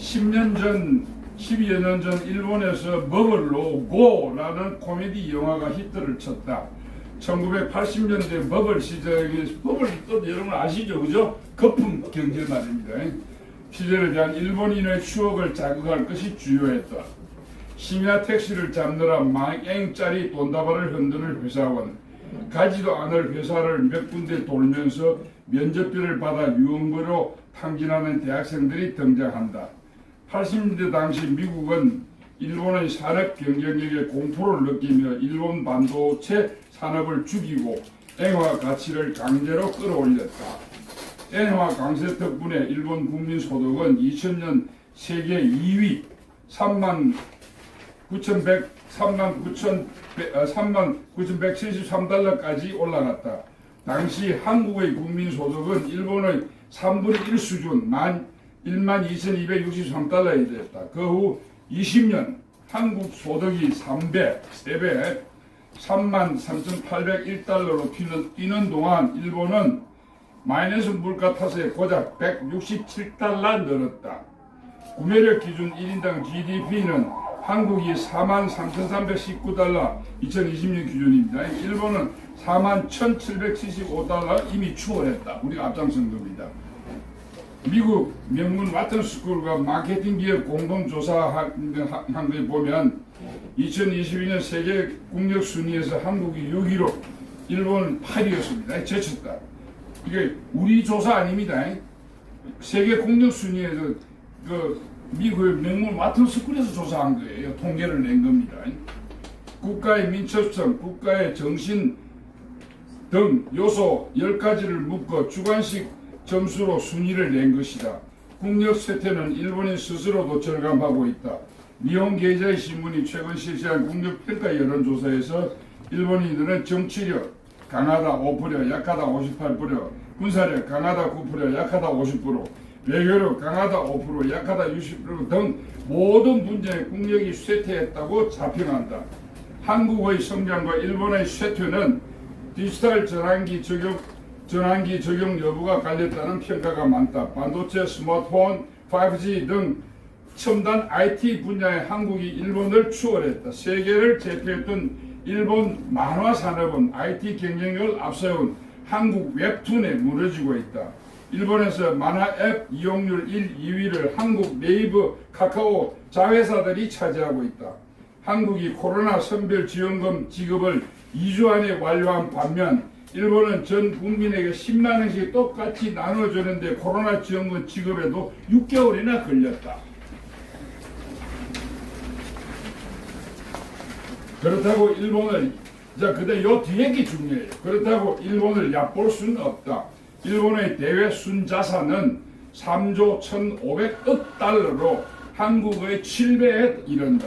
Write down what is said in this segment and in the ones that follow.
10년 전, 12여 년 전 일본에서 버블로 고라는 코미디 영화가 히트를 쳤다. 1980년대 버블 시절에 버블 또 여러분 아시죠, 그죠? 거품 경제 말입니다. 시절에 대한 일본인의 추억을 자극할 것이 주요했다. 심야 택시를 잡느라 망앵짜리 돈다발을 흔드는 회사원, 가지도 않을 회사를 몇 군데 돌면서 면접비를 받아 유흥거로 탕진하는 대학생들이 등장한다. 80년대 당시 미국은 일본의 산업 경쟁력에 공포를 느끼며 일본 반도체 산업을 죽이고 엔화 가치를 강제로 끌어올렸다. 엔화 강세 덕분에 일본 국민 소득은 2000년 세계 2위 3만 9,100 3만 9천 3만 9,173달러까지 올라갔다. 당시 한국의 국민 소득은 일본의 3분의 1 수준 만 1만 2,263달러에 됐다. 그 후 20년 한국 소득이 3배, 3배, 3만 3,801달러로 뛰는, 뛰는 동안 일본은 마이너스 물가 탓에 고작 167달러 늘었다. 구매력 기준 1인당 GDP는 한국이 4만 3,319달러 2020년 기준입니다. 일본은 4만 1,775달러 이미 추월했다. 우리가 앞장선 겁니다. 미국 명문 와튼스쿨과 마케팅 기업 공동조사한 걸 보면 2022년 세계 국력 순위에서 한국이 6위로 일본은 8위였습니다. 제쳤다. 이게 우리 조사 아닙니다. 세계 국력 순위에서 그 미국의 명문 와튼스쿨에서 조사한 거예요. 통계를 낸 겁니다. 국가의 민첩성, 국가의 정신 등 요소 10가지를 묶어 주관식 점수로 순위를 낸 것이다. 국력 쇠퇴는 일본인 스스로도 절감하고 있다. 니혼 게이자의 신문이 최근 실시한 국력 평가 여론조사에서 일본인들은 정치력 강하다 5%, 약하다 58%, 군사력 강하다 9%, 약하다 50%, 외교력 강하다 5%, 약하다 60%등 모든 분야의 국력이 쇠퇴했다고 자평한다. 한국의 성장과 일본의 쇠퇴는 디지털 전환기 적용 전환기 적용 여부가 갈렸다는 평가가 많다. 반도체, 스마트폰, 5G 등 첨단 IT 분야의 한국이 일본을 추월했다. 세계를 제패했던 일본 만화 산업은 IT 경쟁력을 앞세운 한국 웹툰에 무너지고 있다. 일본에서 만화 앱 이용률 1, 2위를 한국 네이버, 카카오 자회사들이 차지하고 있다. 한국이 코로나 선별 지원금 지급을 2주 안에 완료한 반면 일본은 전 국민에게 10만 원씩 똑같이 나눠주는데 코로나 지원금 지급에도 6개월이나 걸렸다. 그렇다고 일본을 자 근데 요 뒤에 게 중요해요. 그렇다고 일본을 얕볼 수는 없다. 일본의 대외 순자산은 3조 1,500억 달러로 한국의 7배에 이른다.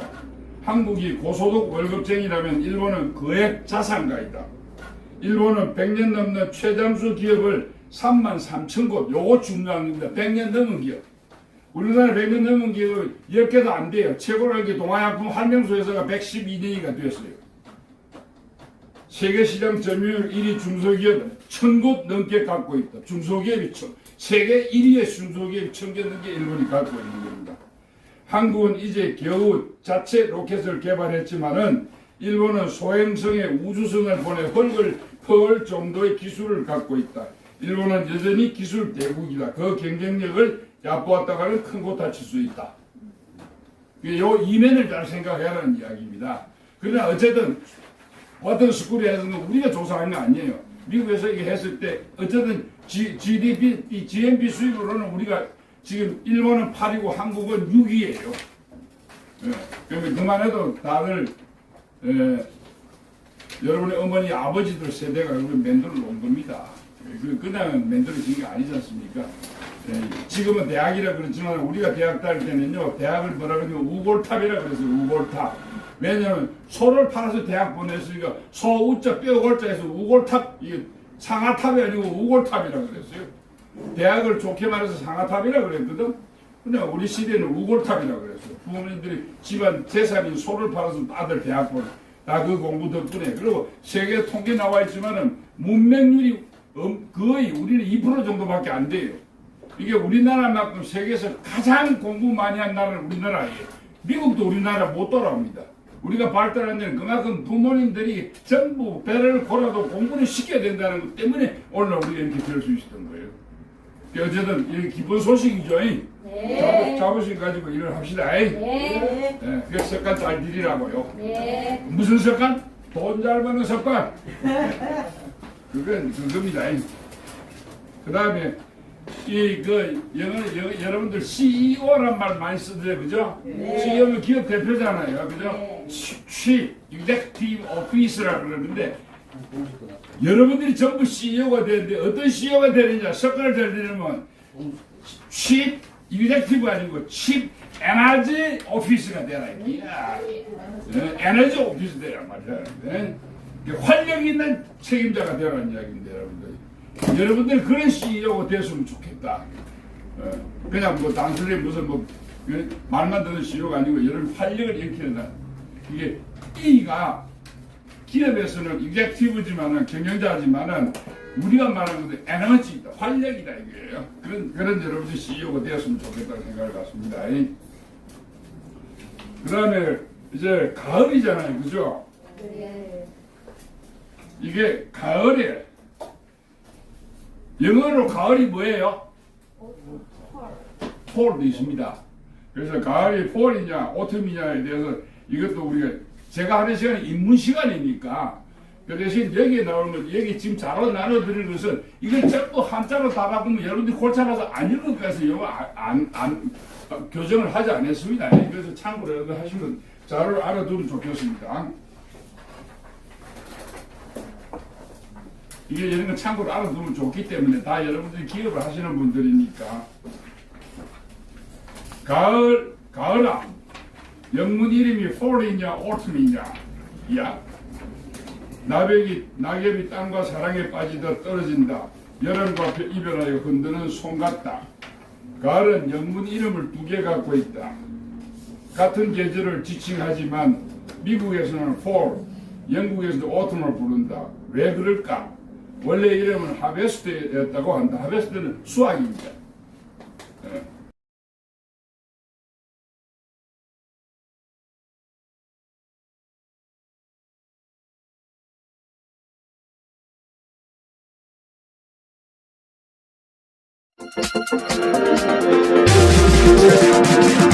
한국이 고소득 월급쟁이라면 일본은 거액 자산가이다. 일본은 100년 넘는 최장수 기업을 3만 3천 곳, 요거 중요한 겁니다. 100년 넘은 기업. 우리나라 100년 넘은 기업은 10개도 안 돼요. 최고라는 게 동아약품 한명수 회사가 112년이가 됐어요. 세계시장 점유율 1위 중소기업 1000곳 넘게 갖고 있다. 중소기업이 천, 세계 1위의 중소기업이 1000개 넘게 일본이 갖고 있는 겁니다. 한국은 이제 겨우 자체 로켓을 개발했지만은 일본은 소행성의 우주선을 보내 헐을 퍼올 정도의 기술을 갖고 있다. 일본은 여전히 기술 대국이다. 그 경쟁력을 얕보았다가는 큰고 다칠 수 있다. 요 이면을 잘 생각해야 하는 이야기입니다. 그러나 어쨌든 어떤 해서 우리가 조사한 거 아니에요. 미국에서 이게 했을 때 어쨌든 G, GDP, 이 GNP 수입으로는 우리가 지금 일본은 8이고 한국은 6위예요. 예, 그러면 그만해도 다들 예, 여러분의 어머니 아버지들 세대가 여러분 만들어 놓은 겁니다. 예, 그- 그냥 만들어진 게 아니지 않습니까? 예, 지금은 대학이라 그렇지만 우리가 대학 다닐 때는요 대학을 뭐라 그러면 우골탑이라 그랬어요 우골탑. 왜냐면 소를 팔아서 대학 보냈으니까 소 우자 뼈 골자에서 우골탑 이게 상하탑이 아니고 우골탑이라 그랬어요. 대학을 좋게 말해서 상하탑이라 그랬거든? 그냥 우리 시대는 우골탑이라 그랬어요 부모님들이 집안 재산인 소를 팔아서 아들 대학 보내 다그 공부 덕분에 그리고 세계 통계 나와 있지만은 문맹률이 엄- 거의 우리는 2% 정도밖에 안 돼요 이게 우리나라만큼 세계에서 가장 공부 많이 한 나라는 우리나라예요. 미국도 우리나라 못 따라옵니다. 우리가 발달한 데는 그만큼 부모님들이 전부 배를 골아도 공부를 시켜야 된다는 것 때문에 오늘 우리가 이렇게 될 수 있었던 거예요. 어쨌든 이게 기본 소식이죠. 네. 자부, 자부심 가지고 일을 합시다. 네. 네. 그 습관 잘 들이라고요. 네. 무슨 습관? 돈 잘 버는 습관. 그건 그겁니다. 그 다음에 이그 영어, 영어 여러분들 CEO란 말 많이 쓰던데 그죠? CEO는 기업 대표잖아요, 그죠? 네. Chief Executive Officer라 그러는데 여러분들이 전부 CEO가 되는데 어떤 CEO가 되느냐? 습관을 잘 들으면 Executive 아니고 Chief Energy Officer가 되라 이야. 예, 에너지 오피스 되라 말이야. 예? 이게 활력 있는 책임자가 되라는 이야기인데 여러분들. 여러분들 그런 CEO가 됐으면 좋겠다. 예, 그냥 뭐 단순히 무슨 뭐 예, 말만 듣는 CEO가 아니고 여러분 활력을 일으키는 이게 E가 기업에서는 익젝티브지만은 경영자지만은 우리가 말하는 것도 에너지다, 활력이다 이거예요. 그런 그런 여러분들 CEO가 되었으면 좋겠다는 생각을 갖습니다. 그 다음에 이제 가을이잖아요, 그죠? 네. 이게 가을에 영어로 가을이 뭐예요? 폴도 있습니다. 그래서 가을이 폴이냐 오텀이냐에 대해서 이것도 우리가 제가 하는 시간이 인문 시간이니까 그 대신 여기에 나오는 것 여기 지금 자로 나눠드리는 것은 이걸 전부 한자로 다 바꾸면 여러분들이 골차라서 안 읽을 거라서 영어 안, 안, 안 어, 교정을 하지 않았습니다. 그래서 참고로 하시면 자료를 알아두면 좋겠습니다. 이게 이런 거 참고로 알아두면 좋기 때문에 다 여러분들이 기업을 하시는 분들이니까. 가을 가을아 영문 이름이 fall이냐 autumn이냐? 야 나백이 낙엽이 땅과 사랑에 빠지듯 떨어진다. 여름과 벼- 이별하여 흔드는 손 같다. 가을은 영문 이름을 두 개 갖고 있다. 같은 계절을 지칭하지만 미국에서는 fall 영국에서도 autumn을 부른다. 왜 그럴까? 원래 이름은 하베스트였다고 한다. 하베스트는 수학입니다 thank you